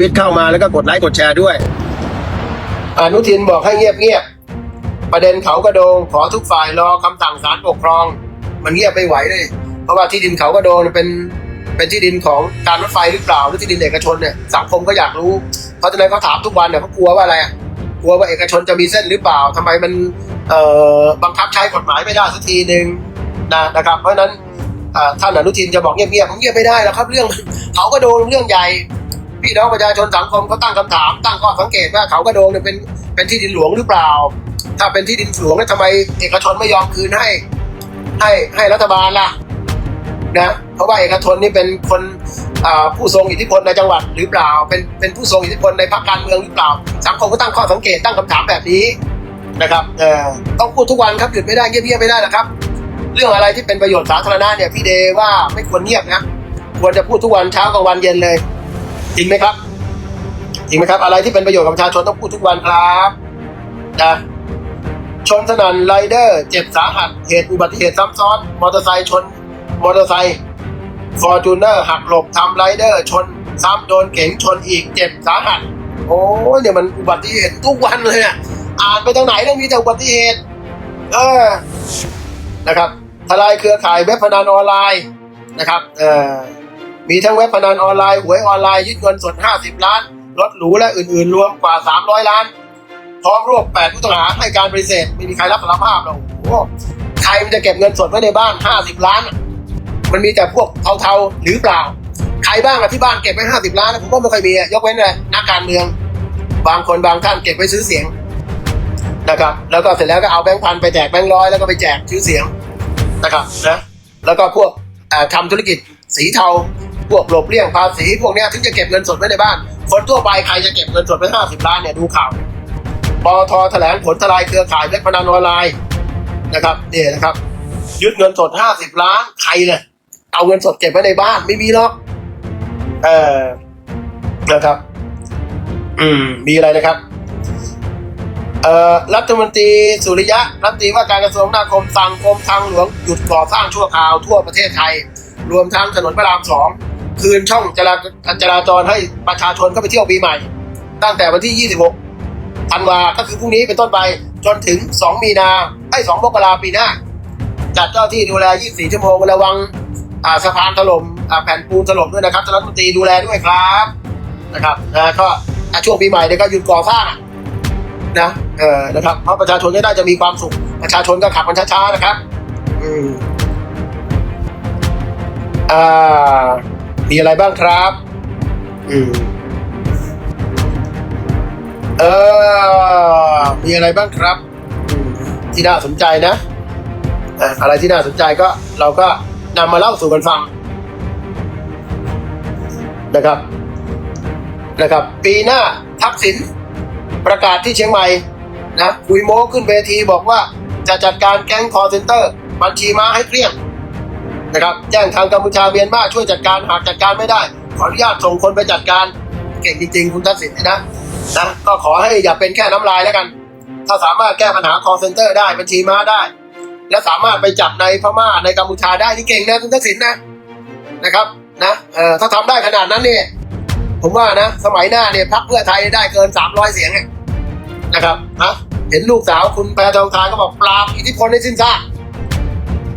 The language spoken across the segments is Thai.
วิตเข้ามาแล้วก็กดไลค์กดแชร์ด้วย อนุทินบอกให้เงียบเงียบๆประเด็นเขากระโดงขอทุกฝ่ายรอคำสั่งศาลปกครอง มันเงียบไม่ไหวเลย เพราะว่าที่ดินเขากระโดงเนี่ยเป็นเป็นที่ดินของการรถไฟหรือเปล่าหรือที่ดินเอกชนเนี่ยสังคมก็อยากรู้เพราะฉะนั้นเขาถามทุกวันเนี่ยเขากลัวว่าอะไรกลัวว่าเอกชนจะมีเส้นหรือเปล่าทำไมมันเอ่อบังคับใช้กฎหมายไม่ได้สักทีหนึ่งนะนะครับ เพราะฉะนั้นอ่าท่านอนุทินจะบอกเงียบๆผมเงียบไม่ได้แล้วครับ เรื่องเขาก็โดนเรื่องใหญ่ พี่น้องประชาชนสังคมเขาตั้งคำถาม ตั้งข้อสังเกตว่าเขากระโดงเนี่ยเป็นเป็นที่ดินหลวงหรือเปล่า ถ้าเป็นที่ดินหลวงแล้วทำไมเอกชนไม่ยอมคืนให้ ให้ให้รัฐบาลล่ะนะเพราะว่าเอกชนนี่เป็นคนผู้ทรงอิทธิพลในจังหวัดหรือเปล่า เป็นเป็นผู้ทรงอิทธิพลในพรรคการเมืองหรือเปล่า สังคมก็ตั้งข้อสังเกตตั้งคำถามแบบนี้นะครับเออต้องพูดทุกวันครับหยุดไม่ได้เงียบๆไม่ได้นะครับ เรื่องอะไรที่เป็นประโยชน์สาธารณะเนี่ยพี่เดว่าไม่ควรเงียบนะควรจะพูดทุกวันเช้ากลางวันเย็นเลย จริงไหมครับจริงไหมครับ อะไรที่เป็นประโยชน์กับประชาชนต้องพูดทุกวันครับนะชนสนั่นไรเดอร์ เจ็บสาหัสเหตุอุบัติเหตุซ้ำซ้อน มอเตอร์ไซค์ชน มอเตอร์ไซค์ฟอร์จูเนอร์หักหลบทำไรเดอร์ ชน ซ้ำโดนเก๋งชนอีกเจ็บสาหัส โอ้ยเนี่ยมันอุบัติเหตุทุกวันเลยอะอ่านไปทางไหนต้องมีแต่อุบัติเหตุ เออนะครับทลายเครือข่ายเว็บพนันออนไลน์นะครับ เออ มีทั้งเว็บพนันออนไลน์หวยออนไลน์ยึดเงินสด 50 ล้าน รถหรูและอื่นๆ รวมกว่า 300 ล้าน พร้อมรวบ 8 ผู้ต้องหาให้การปฏิเสธไม่มีใครรับสารภาพหรอกโอ้โหใครมันจะเก็บเงินสดไว้ในบ้าน 50 ล้าน มันมีแต่พวกเทาๆหรือเปล่า ใครบ้างอะที่บ้านเก็บไว้ 50 ล้านนะผมว่าไม่เคยมียกเว้นเลยนักการเมือง บางคนบางท่านเก็บไว้ซื้อเสียงนะครับ แล้วก็เสร็จแล้วก็เอาแบงค์พันไปแจกแบงค์ร้อยแล้วก็ไปแจกซื้อเสียงนะครับนะแล้วก็พวกทำธุรกิจสีเทา พวกหลบเลี่ยงภาษีพวกเนี้ยถึงจะเก็บเงินสดไว้ในบ้าน คนทั่วไปใครจะเก็บเงินสดไว้ห้าสิบล้านเนี่ยดูข่าวปอทแถลงผลทลายเครือข่ายเว็บพนันออนไลน์นะครับเนี่ยนะครับ ยึดเงินสดห้าสิบล้านใครเนี่ยเอาเงินสดเก็บไว้ในบ้านไม่มีหรอกเออนะครับ อืม มีอะไรนะครับเอ่อรัฐมนตรีสุริยะ รัฐมนตรีว่าการกระทรวงคมนาคมสั่งกรมทางหลวงหยุดก่อสร้างชั่วคราวทั่วประเทศไทย รวมทั้งถนนพระรามสอง คืนช่องจราจราจรให้ประชาชนเข้าไปเที่ยวปีใหม่ ตั้งแต่วันที่ 26ธันวาก็คือพรุ่งนี้เป็นต้นไปจนถึง 2 มีนาไอ้2มกราปีหน้า จัดเจ้าที่ดูแล 24 ชั่วโมงระวังสะพานถล่มอ่าแผ่นปูนถล่มด้วยนะครับรัฐมนตรีดูแลด้วยครับนะครับนะก็ช่วงปีใหม่เนี่ยก็หยุดก่อสร้างนะเออนะครับเพราะประชาชนได้จะมีความสุข ประชาชนก็ขับมันช้าๆนะครับ อืมอ่า มีอะไรบ้างครับ อืมเออมีอะไรบ้างครับ ที่น่าสนใจนะอะอะไรที่น่าสนใจก็เราก็นำมาเล่าสู่กันฟังนะครับนะครับ ปีหน้าทักษิณประกาศที่เชียงใหม่นะคุยโม้ขึ้นเวทีบอกว่าจะจัดการแก๊งคอร์เซนเตอร์ บัญชีม้าให้เกลี้ยง นะครับแจ้งทางกัมพูชาเมียนมาช่วยจัดการหากจัดการไม่ได้ ขออนุญาตส่งคนไปจัดการเก่งจริงๆ คุณทักษิณนะนะก็ขอให้อย่าเป็นแค่น้ำลายแล้วกัน ถ้าสามารถแก้ปัญหาคอเซนเตอร์ได้บัญชีม้าได้ และสามารถไปจับในพม่าในกัมพูชาได้นี่เก่งนะคุณทักษิณนะนะครับนะเอ่อถ้าทำได้ขนาดนั้นเนี่ยผมว่านะ สมัยหน้าเนี่ยพักเพื่อไทยได้เกิน 300 เสียงเนี่ยนะครับนะเห็นลูกสาวคุณแพทองทานก็บอกปราบอิทธิพลให้สิ้นซาก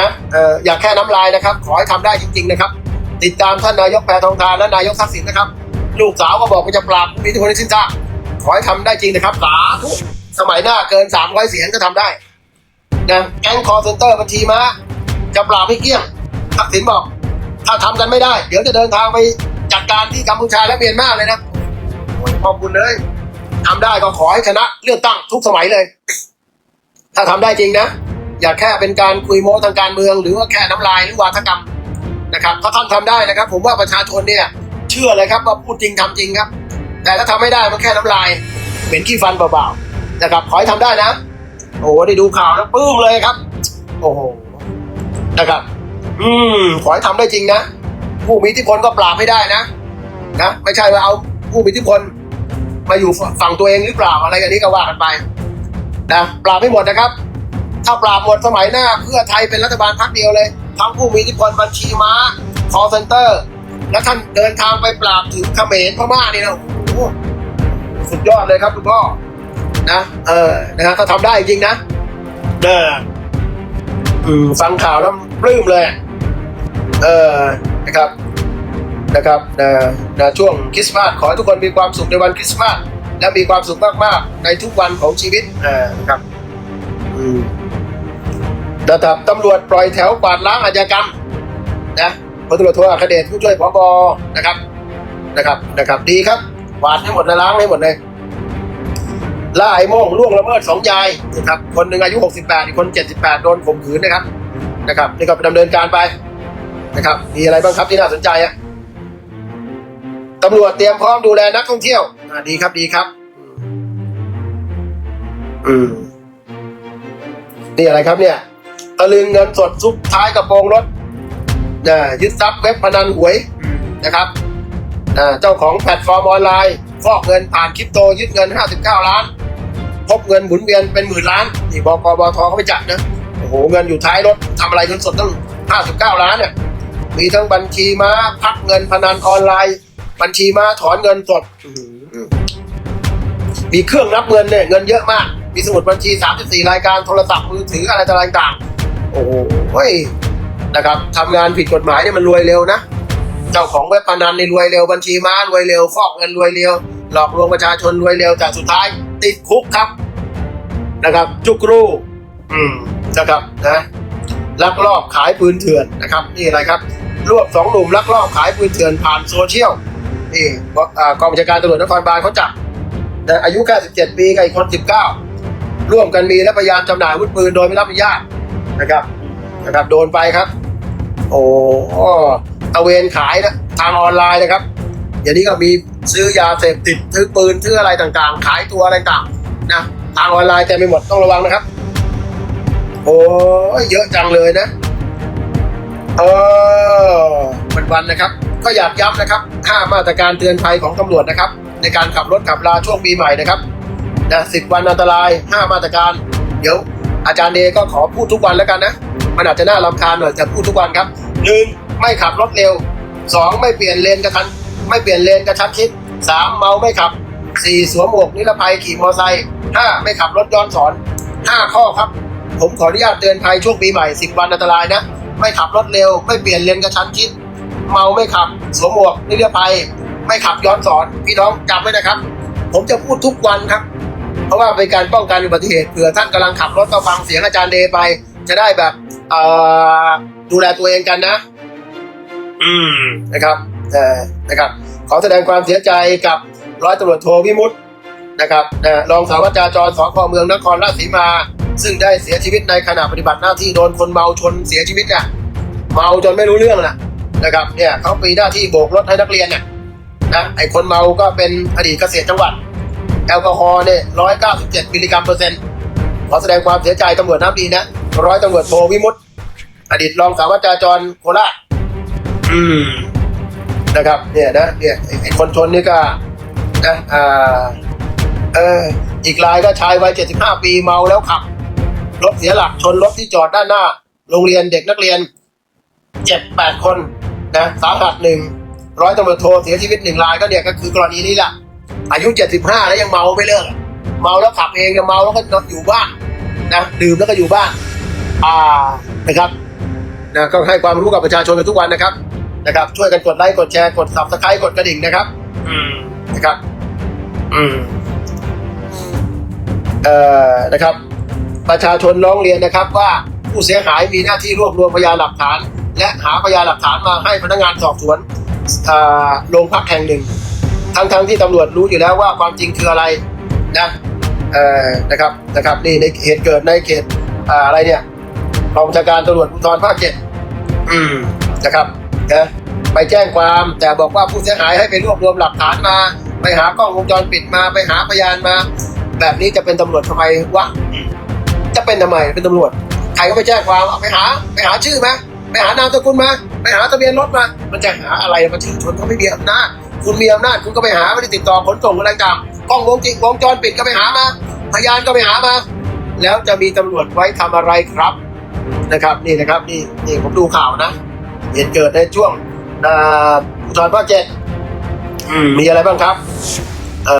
นะเอออยากแค่น้ำลายนะครับ ขอให้ทำได้จริง ๆ นะครับ ติดตามท่านนายกแพทองทานและนายกทักษิณนะครับ ลูกสาวก็บอกว่าจะปราบอิทธิพลให้สิ้นซาขอให้ทำได้จริงนะครับ สาธุสมัยหน้าเกิน 300 เสียงก็ทำได้นะแก๊งคอร์เซนเตอร์บัญชีม้าจะปราบให้เกลี้ยงทักษิณบอก ถ้าทำกันไม่ได้ เดี๋ยวจะเดินทางไปจัดการที่กัมพูชาและเมียนมาเลยนะขอบคุณเลยทำได้ก็ขอให้ชนะเลือกตั้งทุกสมัยเลย ถ้าทำได้จริงนะ อย่าแค่เป็นการคุยโม้ทางการเมือง หรือว่าแค่น้ำลายหรือวาทกรรมนะครับถ้าท่านทำได้นะครับ ผมว่าประชาชนเนี่ยเชื่อเลยครับว่าพูดจริงทำจริงครับ แต่ถ้าทำไม่ได้มันแค่น้ำลายเหม็นขี้ฟันเบาๆนะครับขอให้ทำได้นะโอ้ได้ดูข่าวแล้วปื้มเลยครับ โอ้โหนะครับ อืมขอให้ทำได้จริงนะผู้มีอิทธิพลก็ปราบไม่ได้นะนะไม่ใช่ว่าเอาผู้มีอิทธิพลมาอยู่ฝั่งตัวเองหรือเปล่าอะไรกันนี้ก็ว่ากันไปนะปราบไม่หมดนะครับ ถ้าปราบหมดสมัยหน้า เพื่อไทยเป็นรัฐบาลพักเดียวเลย ทั้งผู้มีอิทธิพลบัญชีม้าคอเซนเตอร์ แล้วท่านเดินทางไปปราบถึงเขมรพม่านี่นะโอ้สุดยอดเลยครับคุณพ่อนะเออนะฮะถ้าทำได้จริงนะเอออืมฟังข่าวแล้วปลื้มเลย เออนะครับนะครับนะนะช่วงคริสต์มาสขอให้ทุกคนมีความสุขในวันคริสต์มาสและมีความสุขมากๆ ในทุกวันของชีวิตเออนะครับ อืม ระดับตำรวจปล่อยแถวกวาดล้างอาชญากรรมนะพลตำรวจโทอัครเดชผู้ช่วยผบนะครับนะครับนะครับ ดีครับกวาดให้หมดเลยล้างให้หมดเลยล่าไอ้โม่งล่วงละเมิดสองยายนะครับคนหนึ่งอายุ 68 อีกคน 78 โดนข่มขืนนะครับนะครับนี่ก็ดำเนินการไปนะครับมีอะไรบ้างครับที่น่าสนใจอะตำรวจเตรียมพร้อมดูแลนักท่องเที่ยวอ่าดีครับดีครับ อืมนี่อะไรครับเนี่ย ตะลึงเงินสดซุกท้ายกระโปรงรถนะยึดทรัพย์เว็บพนันหวยนะครับอ่าเจ้าของแพลตฟอร์มออนไลน์ฟอกเงินผ่านคริปโตยึดเงิน 59 ล้าน พบเงินหมุนเวียนเป็นหมื่นล้านนี่บกบทเขาไปจับนะโอ้โหเงินอยู่ท้ายรถทำอะไรเงินสดตั้ง 59 ล้านเนี่ยมีทั้งบัญชีม้าพักเงินพนันออนไลน์ บัญชีม้าถอนเงินสดมีเครื่องนับเงินเนี่ยเงินเยอะมาก มีสมุดบัญชี 34 รายการโทรศัพท์มือถืออะไรต่างๆ โอ้โหเฮ้ยนะครับทำงานผิดกฎหมายเนี่ยมันรวยเร็วนะ เจ้าของเว็บพนันในรวยเร็วบัญชีม้ารวยเร็วฟอกเงินรวยเร็ว หลอกลวงประชาชนรวยเร็วแต่สุดท้ายติดคุกครับ นะครับจุกรูอืมนะครับนะลักลอบขายปืนเถื่อนนะครับ นี่อะไรครับ รวบสองหนุ่มลักลอบขายปืนเถื่อนผ่านโซเชียลนี่กองบัญชาการตำรวจนครบาลเขาจับอายุแค่17ปีกับอีกคน 19 ร่วมกันมีและพยายามจำหน่ายอาวุธปืนโดยไม่รับอนุญาต นะครับนะครับโดนไปครับ โอ้ตะเวนขายนะทางออนไลน์นะครับเดี๋ยวนี้ก็มีซื้อยาเสพติดซื้อปืนซื้ออะไรต่างๆ ขายตัวอะไรต่างๆนะทางออนไลน์แต่ไม่หมดต้องระวังนะครับ โอ้เยอะจังเลยนะเออวันๆนะครับ ก็อยากย้ำนะครับห้ามาตรการเตือนภัยของตำรวจนะครับ ในการขับรถขับราช่วงปีใหม่นะครับนะสิบวันอันตรายห้ามาตรการ เดี๋ยว อาจารย์เดก็ขอพูดทุกวันแล้วกันนะ มันอาจจะน่ารำคาญหน่อยแต่พูดทุกวันครับหนึ่งไม่ขับรถเร็วสองไม่เปลี่ยนเลนกระทันไม่เปลี่ยนเลนกระชันชิดสามเมาไม่ขับสี่สวมหมวกนิรภัยขี่มอเตอร์ไซค์ห้าไม่ขับรถย้อนสอนห้าข้อครับ ผมขออนุญาตเตือนภัยช่วงปีใหม่สิบวันอันตรายนะ ไม่ขับรถเร็ว ไม่เปลี่ยนเลนกระชันชิด เมาไม่ขับ สวมหมวกนิรภัย ไม่ขับย้อนสอน พี่น้องจำไว้นะครับ ผมจะพูดทุกวันครับ เพราะว่าเป็นการป้องกันอุบัติเหตุเผื่อท่านกำลังขับรถก็ฟังเสียงอาจารย์เดไป จะได้แบบเอ่อดูแลตัวเองกันนะ อืมนะครับเอ่อนะครับ ขอแสดงความเสียใจกับร้อยตำรวจโทวิมุตตินะครับนะรองสารวัตรจราจรสพเมืองนครราชสีมา ซึ่งได้เสียชีวิตในขณะปฏิบัติหน้าที่โดนคนเมาชนเสียชีวิตเนี่ยเมาจนไม่รู้เรื่องน่ะนะครับเนี่ยเขามีหน้าที่โบกรถให้นักเรียนเนี่ยนะไอ้คนเมาก็เป็นอดีตเกษตรจังหวัด แอลกอฮอล์เนี่ยร้อยเก้าสิบเจ็ดมิลลิกรัมเปอร์เซ็นต์ขอแสดงความเสียใจตำรวจน้ำดีนะ ร้อยตำรวจโทวิมุตติอดีตรองสารวัตรจราจรโคราชอืมนะครับ เนี่ยนะเนี่ยไอ้ไอ้คนชนนี่ก็นะอ่าเอออีกรายก็ชายวัยเจ็ดสิบห้าปีเมาแล้วขับรถเสียหลักชนรถที่จอดด้านหน้า โรงเรียนเด็กนักเรียนเจ็บแปดคนนะสาหัสหนึ่งร้อยตำรวจโทเสียชีวิตหนึ่งรายก็เนี่ยก็คือกรณีนี้แหละ อายุเจ็ดสิบห้าแล้วยังเมาไม่เลิกอะเมาแล้วขับเองยังเมาแล้วก็อยู่บ้านนะดื่มแล้วก็อยู่บ้านอ่านะครับนะก็ให้ความรู้กับประชาชนกันทุกวันนะครับนะครับ ช่วยกันกดไลค์กดแชร์กด subscribe กดกระดิ่งนะครับอืมนะครับ อืมเอ่อนะครับ ประชาชนร้องเรียนนะครับว่าผู้เสียหายมีหน้าที่รวบรวมพยานหลักฐาน และหาพยานหลักฐานมาให้พนักงานสอบสวนอ่าโรงพักแห่งหนึ่ง ทั้งทั้งที่ตำรวจรู้อยู่แล้วว่าความจริงคืออะไรนะเออนะครับนะครับนี่ในเหตุเกิดในเขตออะไรเนี่ยกองบัญชาการตำรวจภูธรภาคเจ็ดอืมนะครับนะไปแจ้งความแต่บอกว่าผู้เสียหายให้ไปรวบรวมหลักฐานมา ไปหากล้องวงจรปิดมาไปหาพยานมา แบบนี้จะเป็นตำรวจทำไมวะจะเป็นทำไมเป็นตำรวจใครก็ไปแจ้งความเอาไปหา ไปหาชื่อมาไปหานามสกุลมา ไปหาทะเบียนรถมา มันจะหาอะไรมาชื่อชนเขาไม่มีอำนาจ คุณมีอำนาจคุณก็ไปหาไม่ได้ติดต่อขนส่งอะไรต่างกล้องวงจริงวงจรปิดก็ไปหามา พยานก็ไปหามา แล้วจะมีตำรวจไว้ทำอะไรครับนะครับ นี่นะครับนี่นี่ผมดูข่าวนะ เหตุเกิดในช่วงอ่าภูธรภาคเจ็ดอืมมีอะไรบ้างครับ